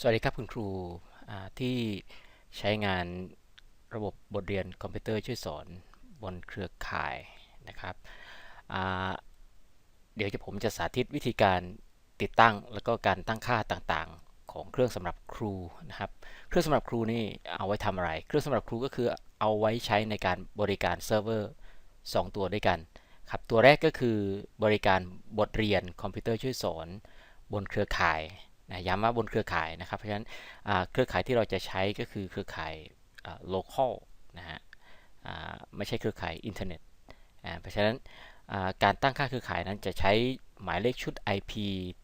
สวัสดีครับคุณครูที่ใช้งานระบบบทเรียนคอมพิวเตอร์ช่วยสอนบนเครือข่ายนะครับเดี๋ยวจะผมจะสาธิตวิธีการติดตั้งแล้วก็การตั้งค่าต่างๆ ของเครื่องสำหรับครูนะครับ เครื่องสำหรับครูนี่เอาไว้ทำอะไร เครื่องสำหรับครูก็คือเอาไว้ใช้ในการบริการเซิร์ฟเวอร์2ตัวด้วยกันครับตัวแรกก็คือบริการบทเรียนคอมพิวเตอร์ช่วยสอนบนเครือข่าย นะย้ำว่าบนเครือข่ายนะครับ เพราะฉะนั้นเครือข่ายที่เราจะใช้ก็คือเครือข่าย local นะฮะไม่ใช่เครือข่ายอินเทอร์เน็ตเพราะฉะนั้นการตั้งค่าเครือข่ายนั้นจะใช้หมายเลขชุด IP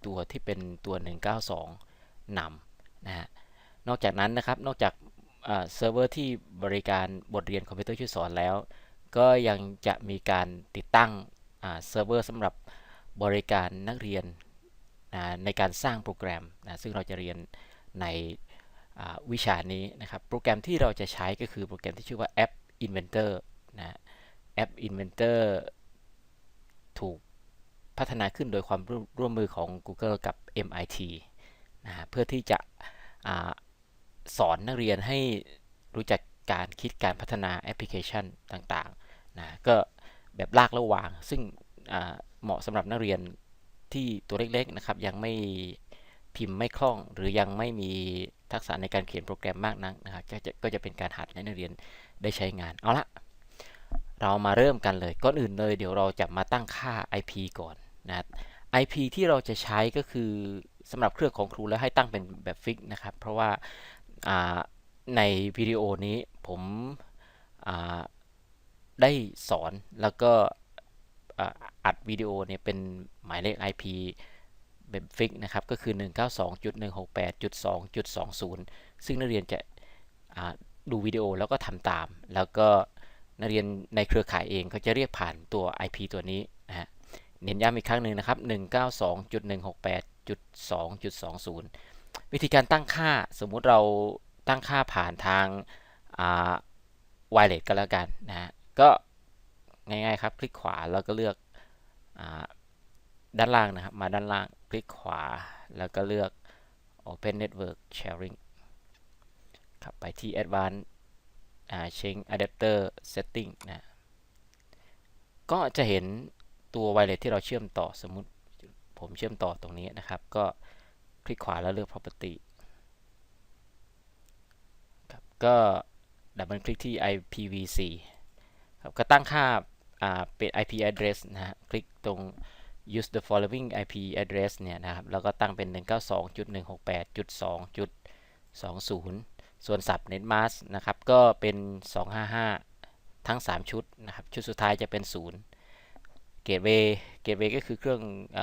ตัวที่เป็นตัว 192นำนะฮะนอกจากนั้นนะครับ นอกจากเซิร์ฟเวอร์ที่บริการบทเรียนคอมพิวเตอร์ช่วยสอนแล้ว ก็ยังจะมีการติดตั้งเซิร์ฟเวอร์สำหรับบริการนักเรียน นะในการสร้างโปรแกรมนะซึ่งเราจะเรียนในวิชานี้นะครับ โปรแกรมที่เราจะใช้ก็คือโปรแกรมที่ชื่อว่า App Inventor นะแอป Inventor ถูกพัฒนาขึ้นโดยความร่วมมือของ Google กับ MIT นะเพื่อที่จะอสอนนักเรียนให้รู้จักการคิดการพัฒนาแอปพลิเคชันต่างๆนะก็แบบลากและวาง ซึ่งเหมาะสำหรับนักเรียน ที่ตัวเล็กๆนะครับยังไม่พิมพ์ไม่คล่อง หรือยังไม่มีทักษะในการเขียนโปรแกรมมากนักนะครับก็จะก็จะเป็นการหัดให้นักเรียนได้ใช้งานเอาละเรามาเริ่มกันเลยก่อนอื่นเลย เดี๋ยวเราจะมาตั้งค่า IP ก่อนนะ IP ที่เราจะใช้ก็คือสำหรับเครื่องของครูแล้วให้ตั้งเป็นแบบฟิกนะครับ เพราะว่าในวิดีโอนี้ผมได้สอนแล้วก็ อัดวิดีโอเนี่ยเป็นหมายเลข IP แบบฟิกนะครับ ก็คือ 192.168.2.20 ซึ่งนักเรียนจะดูวิดีโอแล้วก็ทำตาม แล้วก็นักเรียนในเครือข่ายเองก็จะเรียกผ่านตัว IP ตัวนี้นะฮะเน้นย้ำอีกครั้งหนึ่งนะครับ 192.168.2.20 วิธีการตั้งค่าสมมุติเราตั้งค่าผ่านทางไวเลสก็แล้วกันนะฮะก็ ง่ายๆครับ คลิกขวาแล้วก็เลือกอด้านล่างนะครับ มาด้านล่างคลิกขวาแล้วก็เลือก Open Network Sharing ครับไปที่ Advanced Change Adapter Setting นะก็จะเห็นตัวไวเลสที่เราเชื่อมต่อสมมุติผมเชื่อมต่อตรงนี้นะครับ ก็คลิกขวาแล้วเลือก property ครับก็ดับเบิลคลิกที่ IPv4 ครับก็ตั้งค่า เป็น IP address นะฮะคลิกตรง use the following IP address เนี่ยนะครับแล้วก็ตั้งเป็น 192.168.2.20 ส่วน subnet mask นะครับก็เป็น 255 ทั้ง 3 ชุดนะครับชุดสุดท้ายจะเป็น0เกตเวย์เกตเวย์ก็คือเครื่องอ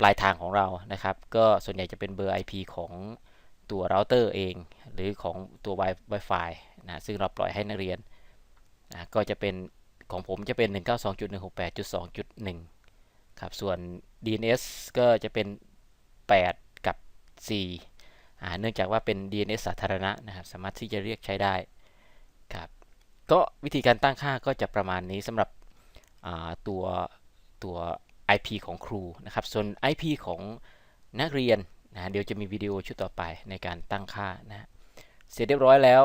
ปลายทางของเรานะครับ ก็ส่วนใหญ่จะเป็นเบอร์ IP ของตัวเราเตอร์เอง หรือของตัว Wi-Fi นะซึ่งเราปล่อยให้นักเรียนนะก็จะเป็น ของผมจะเป็น 192.168.2.1 ครับ ส่วน DNS ก็จะเป็น 8 กับ 4 เนื่องจากว่าเป็น DNS สาธารณะนะครับ สามารถที่จะเรียกใช้ได้ครับ ก็วิธีการตั้งค่าก็จะประมาณนี้สำหรับตัวตัว IP ของครูนะครับ ส่วน IP ของนักเรียนนะเดี๋ยวจะมีวิดีโอชุดต่อไปในการตั้งค่านะ เสร็จเรียบร้อยแล้ว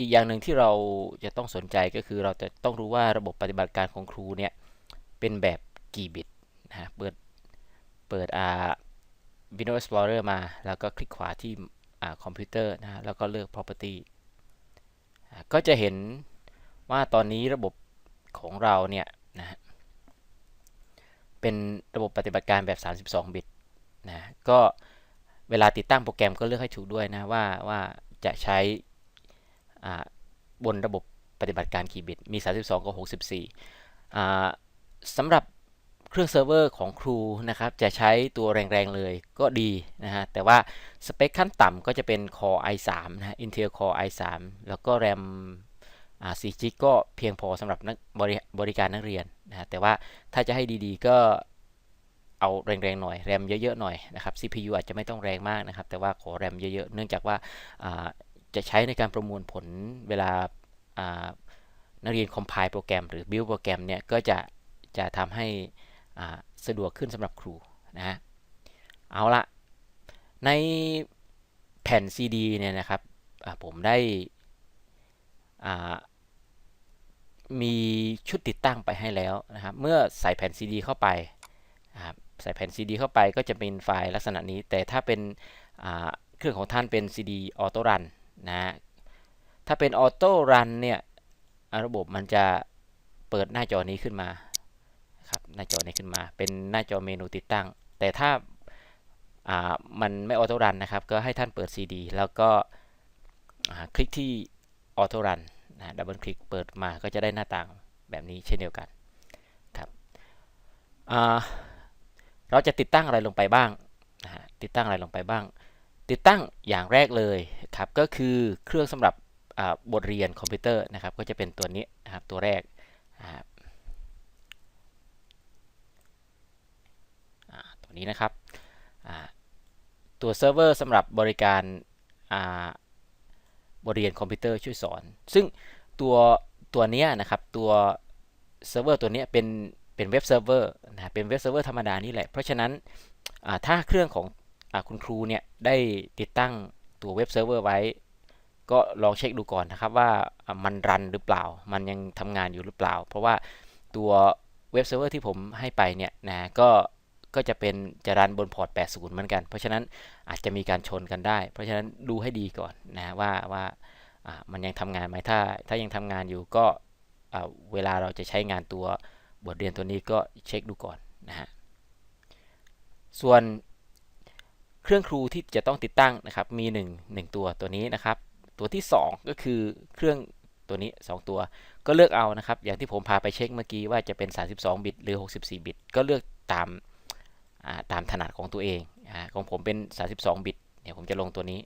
อีกอย่างหนึ่งที่เราจะต้องสนใจก็คือเราจะต้องรู้ว่าระบบปฏิบัติการของครูเนี่ยเป็นแบบกี่บิตนะเปิดเปิดอ่า Windows Explorer มา แล้วก็คลิกขวาที่อ่าคอมพิวเตอร์นะแล้วก็เลือก property ก็จะเห็นว่าตอนนี้ระบบของเราเนี่ยนะเป็นระบบปฏิบัติการแบบ 32 บิตนะก็เวลาติดตั้งโปรแกรมก็เลือกให้ถูกด้วยนะว่าว่าจะใช้ บนระบบปฏิบัติการกี่บิตมี 32 กับ 64สำหรับเครื่องเซิร์ฟเวอร์ของครูนะครับจะใช้ตัวแรงๆเลยก็ดีนะฮะแต่ว่าสเปคขั้นต่ำก็จะเป็น Core i3 นะ Intel Core i3 แล้วก็แรม4 g ก็เพียงพอสำหรับนักบริบริการนักเรียนนะแต่ว่าถ้าจะให้ดีๆก็เอาแรงๆหน่อย แรมเยอะๆหน่อยนะครับ CPU อาจจะไม่ต้องแรงมากนะครับ แต่ว่าขอแรมเยอะๆ เนื่องจากว่า จะใช้ในการประมวลผลเวลานักเรียนคอมไพล์โปรแกรมหรือ build โปรแกรมเนี่ยก็จะจะทำให้สะดวกขึ้นสำหรับครูนะฮะเอาละในแผ่น CD เนี่ยนะครับผมได้มีชุดติดตั้งไปให้แล้วนะครับ เมื่อใส่แผ่น CD เข้าไปนะครับใส่แผ่น CD เข้าไปก็จะเป็นไฟล์ลักษณะนี้ แต่ถ้าเป็นเครื่องของท่านเป็น CD Auto Run นะฮะถ้าเป็น Auto Run เนี่ยระบบมันจะเปิดหน้าจอนี้ขึ้นมาครับหน้าจอนี้ขึ้นมา เป็นหน้าจอเมนูติดตั้ง แต่ถ้าอ่ามันไม่ออโต้รันนะครับ ก็ให้ท่านเปิด CD แล้วก็คลิกที่ออโต้รันนะดับเบิลคลิกเปิดมาก็จะได้หน้าต่างแบบนี้เช่นเดียวกันครับอ่าเราจะติดตั้งอะไรลงไปบ้างนะฮะติดตั้งอะไรลงไปบ้าง ติดตั้งอย่างแรกเลยครับก็คือเครื่องสำหรับบทเรียนคอมพิวเตอร์นะครับ ก็จะเป็นตัวนี้นะครับตัวแรกตัวนี้นะครับตัวเซิร์ฟเวอร์สำหรับบริการาบทเรียนคอมพิวเตอร์ช่วยสอน ซึ่งตัวตัวนี้นะครับตัวเซิร์ฟเวอร์ตัวนี้เป็นเป็นเว็บเซิร์ฟเวอร์นะเป็นเว็บเซิร์ฟเวอร์ธรรมดานี่แหละ เพราะฉะนั้นถ้าเครื่องของ คุณครูเนี่ยได้ติดตั้งตัวเว็บเซิร์ฟเวอร์ไว้ ก็ลองเช็คดูก่อนนะครับว่ามันรันหรือเปล่า มันยังทำงานอยู่หรือเปล่า เพราะว่าตัวเว็บเซิร์ฟเวอร์ที่ผมให้ไปเนี่ยนะก็ก็จะเป็นจะรันบนพอร์ต 80 เหมือนกัน เพราะฉะนั้นอาจจะมีการชนกันได้ เพราะฉะนั้นดูให้ดีก่อนนะว่าว่าอ่ามันยังทำงานไหมถ้า ถ้ายังทำงานอยู่ก็เวลาเราจะใช้งานตัวบทเรียนตัวนี้ก็เช็คดูก่อนนะฮะส่วน เครื่องครูที่จะต้องติดตั้งนะครับมี 1 1 ตัวตัวนี้นะครับ ตัวที่ 2 ก็คือเครื่องตัวนี้ 2 ตัว ก็เลือกเอานะครับ อย่างที่ผมพาไปเช็คเมื่อกี้ว่าจะเป็น 32 บิตหรือ 64 บิต ก็เลือกตามาตามถนัดของตัวเองอของผมเป็น 32 บิตเนี่ยผมจะลงตัวนี้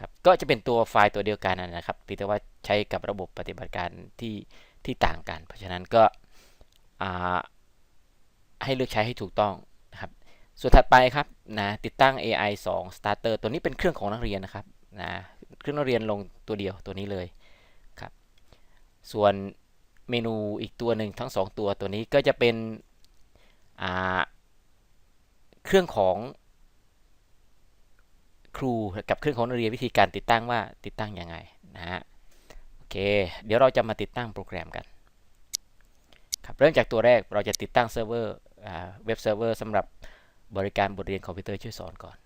ครับก็จะเป็นตัวไฟล์ตัวเดียวกันนะครับเพียงแต่ว่าใช้กับระบบปฏิบัติการที่ที่ต่างกัน เพราะฉะนั้นก็ให้เลือกใช้ให้ถูกต้อง ส่วนถัดไปครับนะติดตั้ง AI 2 Starter ตัวนี้เป็นเครื่องของนักเรียนนะครับนะเครื่องนักเรียนลงตัวเดียวตัวนี้เลยครับ ส่วนเมนูอีกตัวหนึ่งทั้ง 2 ตัวตัวนี้ก็จะเป็นเครื่องของครูกับเครื่องของนักเรียนวิธีการติดตั้งว่าติดตั้งยังไงนะฮะโอเค เดี๋ยวเราจะมาติดตั้งโปรแกรมกันครับเริ่มจากตัวแรกเราจะติดตั้งเซิร์ฟเวอร์เว็บเซิร์ฟเวอร์สำหรับ บริการบทเรียนคอมพิวเตอร์ช่วยสอนก่อน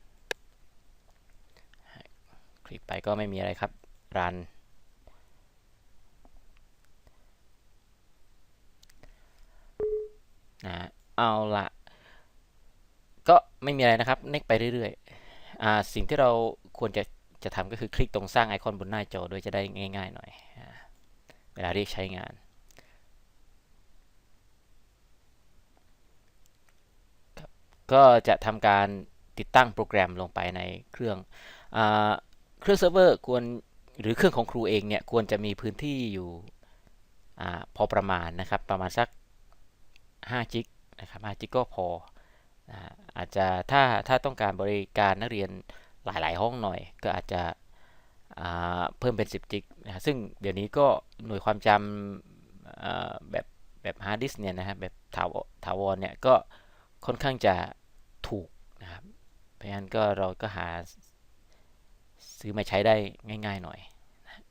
คลิกไปก็ไม่มีอะไรครับรันนะเอาละก็ไม่มีอะไรนะครับเน็กไปเรื่อยๆ สิ่งที่เราควรจะจะทำก็คือคลิกตรงสร้างไอคอนบนหน้าจอโดยจะได้ง่ายๆหน่อย เวลาเรียกใช้งาน ก็จะทำการติดตั้งโปรแกรมลงไปในเครื่องอเครื่องเซิร์ฟเวอร์ควรหรือเครื่องของครูเองเนี่ยควรจะมีพื้นที่อยู่อพอประมาณนะครับประมาณสัก5จิกนะครับ5จิกก็พออาจจะถ้าถ้าต้องการบริการนักเรียนหลาย ๆ ห้องหน่อย ก็อาจจะเพิ่มเป็น 10 จิกนะซึ่งเดี๋ยวนี้ก็หน่วยความจำแบบแบบฮาร์ดดิสเนี่ยนะครับแบบถาวถาวรเนี่ยก็ค่อนข้างจะ ถูกนะครับ เพราะฉะนั้นก็เราก็หาซื้อมาใช้ได้ง่าย ๆหน่อยนะ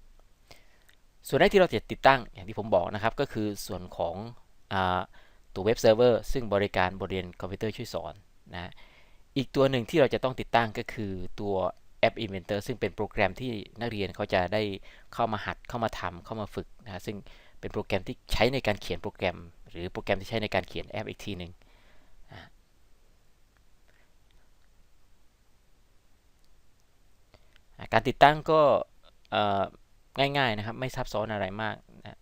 ส่วนแรกที่เราจะติดตั้งอย่างที่ผมบอกนะครับ ก็คือส่วนของอตัวเว็บเซิร์ฟเวอร์ซึ่งบริการบทเรียนคอมพิวเตอร์ช่วยสอนนะอีกตัวหนึ่งที่เราจะต้องติดตั้งก็คือตัวแอป Inventor ซึ่งเป็นโปรแกรมที่นักเรียนเขาจะได้เข้ามาหัดเข้ามาทำเข้ามาฝึกนะซึ่งเป็นโปรแกรมที่ใช้ในการเขียนโปรแกรม หรือโปรแกรมที่ใช้ในการเขียนแอปอีกทีหนึ่ง การติดตั้งก็ง่ายๆนะครับ ไม่ซับซ้อนอะไรมากนะ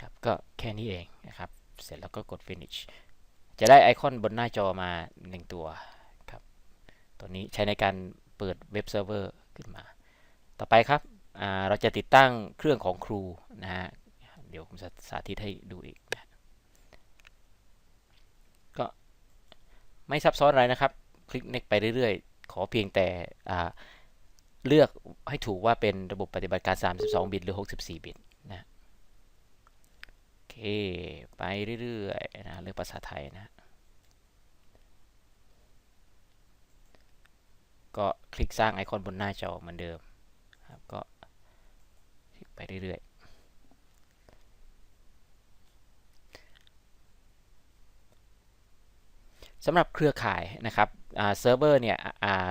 ครับก็แค่นี้เองนะครับ เสร็จแล้วก็กด finish จะได้ไอคอนบนหน้าจอมา 1 ตัวครับ ตัวนี้ใช้ในการเปิดเว็บเซิร์ฟเวอร์ขึ้นมา ต่อไปครับ เราจะติดตั้งเครื่องของครูนะฮะ เดี๋ยวผมจะสาธิตให้ดูอีก ไม่ซับซ้อนอะไรนะครับ คลิกเน็กไปเรื่อยๆ ขอเพียงแต่เลือกให้ถูกว่าเป็นระบบปฏิบัติการ 32 บิตหรือ 64 บิตนะโอเค ไปเรื่อยๆนะเรื่องภาษาไทยนะ ก็คลิกสร้างไอคอนบนหน้าจอเหมือนเดิมครับก็ไปเรื่อยๆ สำหรับเครือข่ายนะครับเซิร์ฟเวอร์เนี่ย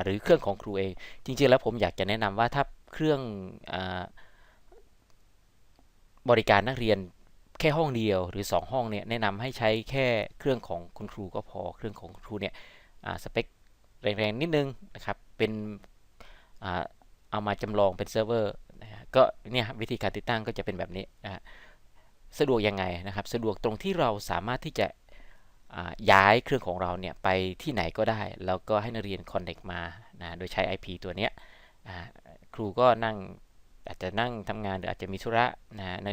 หรือเครื่องของครูเอง จริงๆ แล้วผมอยากจะแนะนำว่าถ้าเครื่องบริการนักเรียนแค่ห้องเดียวหรือ 2 ห้องเนี่ยแนะนำให้ใช้แค่เครื่องของคุณครูก็พอเครื่องของครูเนี่ยสเปคแรงๆนิดนึงนะครับเป็นเอามาจำลองเป็นเซิร์ฟเวอร์ก็เนี่ยวิธีการติดตั้งก็จะเป็นแบบนี้นะสะดวกยังไงนะครับ สะดวกตรงที่เราสามารถที่จะ ย้ายเครื่องของเราเนี่ยไปที่ไหนก็ได้ แล้วก็ให้นักเรียนคอนเน c t มานะโดยใช้ IP ตัวเนี้ยครูก็นั่งอาจจะนั่งทำงานหรืออาจจะมีธุระนะใน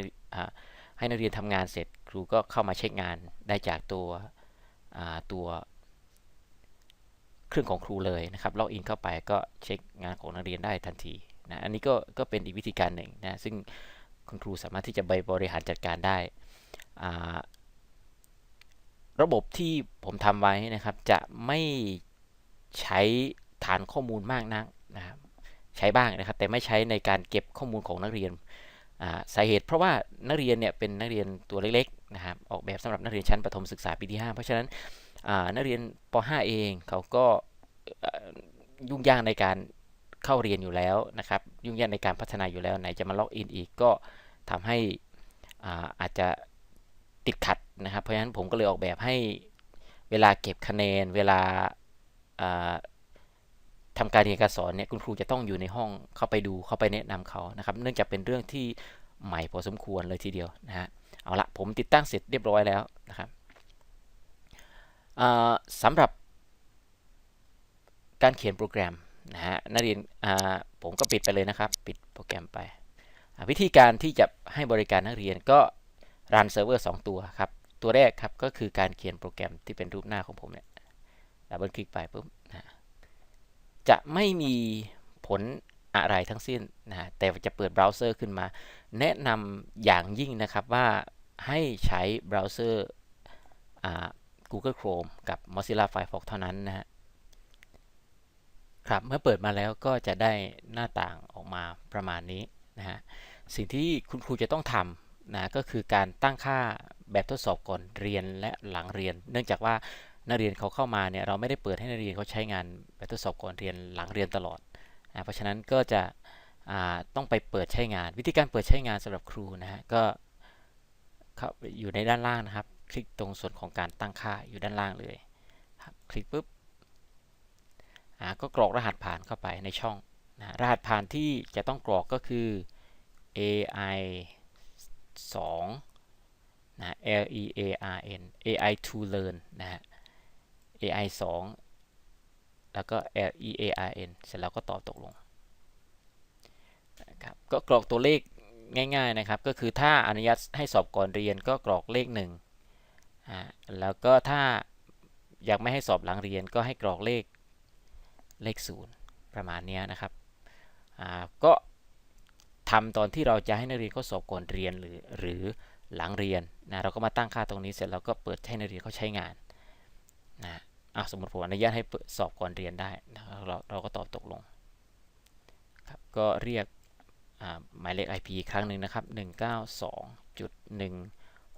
ให้นักเรียนทำงานเสร็จ ครูก็เข้ามาเช็คงานได้จากตัวตัวเครื่องของครูเลยนะครับล็อกอินเข้าไปก็เช็คงานของนักเรียนได้ทันทีนะอันนี้ก็ก็เป็นอีกวิธีการหนึ่งนะซึ่งคุณครูสามารถที่จะไปบริหารจัดการได้ ระบบที่ผมทำไว้นะครับ จะไม่ใช้ฐานข้อมูลมากนักนะครับใช้บ้างนะครับ แต่ไม่ใช้ในการเก็บข้อมูลของนักเรียนสาเหตุเพราะว่านักเรียนเนี่ยเป็นนักเรียนตัวเล็กๆนะครับออกแบบสำหรับนักเรียนชั้นประถมศึกษาปีที่ 5 เพราะฉะนั้นนักเรียนป .5 เองเขาก็ยุ่งยากในการเข้าเรียนอยู่แล้วนะครับ ยุ่งยากในการพัฒนาอยู่แล้วไหนจะมาล็อกอินอีกก็ทำให้อาจจะ ติดขัดนะครับ เพราะฉะนั้นผมก็เลยออกแบบให้เวลาเก็บคะแนน เวลาทำการเรียนการสอนเนี่ยคุณครูจะต้องอยู่ในห้องเข้าไปดูเข้าไปแนะนำเขานะครับ เนื่องจากเป็นเรื่องที่ใหม่พอสมควรเลยทีเดียวนะฮะเอาละผมติดตั้งเสร็จเรียบร้อยแล้วนะครับสำหรับการเขียนโปรแกรมนะฮะนักเรียนผมก็ปิดไปเลยนะครับ ปิดโปรแกรมไป วิธีการที่จะให้บริการนักเรียนก็ รันเซิร์ฟเวอร์2ตัวครับ ตัวแรกครับก็คือการเขียนโปรแกรมที่เป็นรูปหน้าของผมเนี่ยดับเบิลคลิกไปปุ๊บนะจะไม่มีผลอะไรทั้งสิ้นนะแต่จะเปิดเบราว์เซอร์ขึ้นมา แนะนำอย่างยิ่งนะครับว่าให้ใช้เบราว์เซอร์ Google Chrome กับ Mozilla Firefox เท่านั้นนะฮะครับเมื่อเปิดมาแล้วก็จะได้หน้าต่างออกมาประมาณนี้นะฮะสิ่งที่คุณครูจะต้องทำ นะก็คือการตั้งค่าแบบทดสอบก่อนเรียนและหลังเรียน เนื่องจากว่านักเรียนเขาเข้ามาเนี่ยเราไม่ได้เปิดให้นักเรียนเขาใช้งานแบบทดสอบก่อนเรียนหลังเรียนตลอดนะเพราะฉะนั้นก็จะต้องไปเปิดใช้งาน วิธีการเปิดใช้งานสำหรับครูนะฮะก็อยู่ในด้านล่างนะครับ คลิกตรงส่วนของการตั้งค่าอยู่ด้านล่างเลยครับคลิกปุ๊บก็กรอกรหัสผ่านเข้าไปในช่องนะรหัสผ่านที่จะต้องกรอกก็คือ AI 2นะ L E A R N AI to learn นะฮะ AI 2แล้วก็ L E A R N เสร็จแล้วก็ตอบตกลงนะครับก็กรอกตัวเลขง่ายๆนะครับ ก็คือถ้าอนุญาตให้สอบก่อนเรียนก็กรอกเลข1แล้วก็ถ้าอยากไม่ให้สอบหลังเรียนก็ให้กรอกเลขเลขศูนย์ประมาณนี้นะครับก็ ทำตอนที่เราจะให้นักเรียนเขาสอบก่อนเรียนหรือหรือหลังเรียนนะเราก็มาตั้งค่าตรงนี้เสร็จแล้วก็เปิดให้นักเรียนเขาใช้งานนะสมมติผมอนุญาตให้สอบก่อนเรียนได้นะเราเราก็ตอบตกลงครับก็เรียกหมายเลข IP ครั้งหนึ่งนะครับ 192.1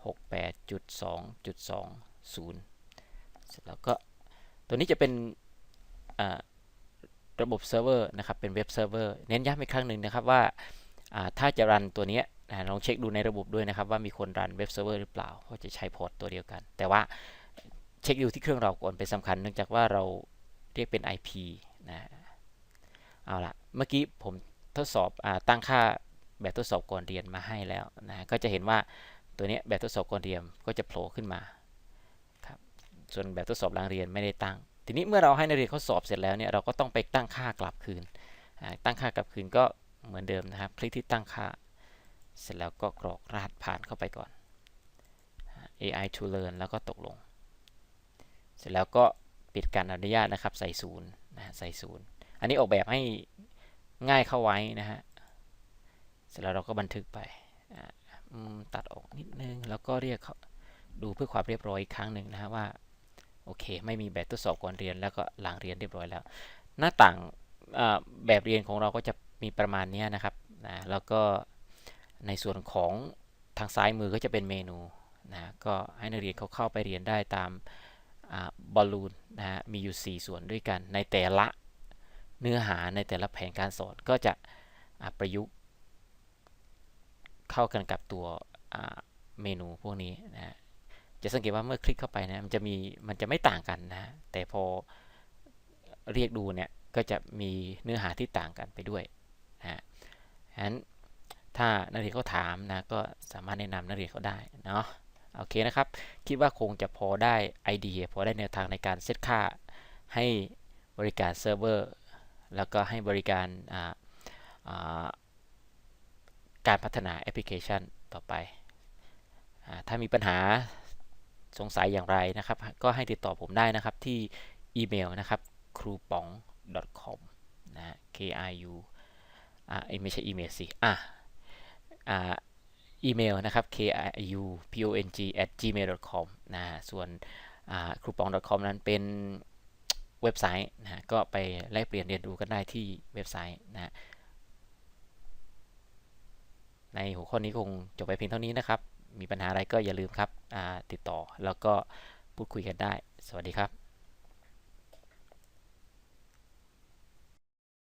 68.2.20 เสร็จแล้วก็ตัวนี้จะเป็นระบบเซิร์ฟเวอร์นะครับ เป็นเว็บเซิร์ฟเวอร์ เน้นย้ำอีกครั้งหนึ่งนะครับว่า ถ้าจะรันตัวนี้ลองเช็คดูในระบบด้วยนะครับว่ามีคนรันเว็บเซิร์ฟเวอร์หรือเปล่าเพราะจะใช้พอร์ตตัวเดียวกัน แต่ว่าเช็คดูที่เครื่องเราก่อนเป็นสำคัญเนื่องจากว่าเราเรียกเป็น IP นะเอาละเมื่อกี้ผมทดสอบอตั้งค่าแบบทดสอบก่อนเรียนมาให้แล้วนะก็จะเห็นว่าตัวนี้แบบทดสอบก่อนเรียนก็จะโผล่ขึ้นมาครับส่วนแบบทดสอบหลังเรียนไม่ได้ตั้ง ทีนี้เมื่อเราให้นักเรียนเขาสอบเสร็จแล้วเนี่ยเราก็ต้องไปตั้งค่ากลับคืนตั้งค่ากลับคืนก็ เหมือนเดิมนะครับ คลิกที่ตั้งค่า เสร็จแล้วก็กรอกรหัสผ่านเข้าไปก่อน AI to learn แล้วก็ตกลง เสร็จแล้วก็ปิดการอนุญาตนะครับ ใส่ศูนย์นะใส่ศูนย์อันนี้ออกแบบให้ง่ายเข้าไว้นะฮะ เสร็จแล้วเราก็บันทึกไป ตัดออกนิดนึง แล้วก็เรียกดูเพื่อความเรียบร้อยอีกครั้งหนึ่งนะฮะว่า โอเค ไม่มีแบบทดสอบก่อนเรียนแล้วก็หลังเรียนเรียบร้อยแล้ว หน้าต่างแบบเรียนของเราก็จะ มีประมาณนี้นะครับนะแล้วก็ในส่วนของทางซ้ายมือก็จะเป็นเมนูนะก็ให้นักเรียนเขาเข้าไปเรียนได้ตามบอลลูนนะฮะมีอยู่ 4 ส่วนด้วยกัน ในแต่ละเนื้อหาในแต่ละแผนการสอนก็จะประยุกต์ เข้ากันกับตัวเมนูพวกนี้นะจะสังเกตว่าเมื่อคลิกเข้าไปนะมันจะมีมันจะไม่ต่างกันนะแต่พอเรียกดูเนี่ยก็จะมีเนื้อหาที่ต่างกันไปด้วย ฉะนั้นถ้านักเรียนเขาถามนะก็สามารถแนะนำนักเรียนเขาได้เนาะโอเคนะครับคิดว่าคงจะพอได้ไอเดียพอได้แนวทางในการเซตค่าให้บริการเซิร์ฟเวอร์แล้วก็ให้บริการการพัฒนาแอปพลิเคชันต่อไปอถ้ามีปัญหาสงสัยอย่างไรนะครับ ก็ให้ติดต่อผมได้นะครับที่อีเมลนะครับครูปอง .com นะ k r u อ่าเอ้ยไม่ใช่อีเมลสิอะอ่าอีเมลนะครับ k r u p o n g at gmail com นะส่วนครูปอง .com นั้นเป็นเว็บไซต์นะฮะก็ไปแลกเปลี่ยนเรียนรู้กันได้ที่เว็บไซต์นะฮะในหัวข้อนี้คงจบไปเพียงเท่านี้นะครับ มีปัญหาอะไรก็อย่าลืมครับติดต่อแล้วก็พูดคุยกันได้ สวัสดีครับ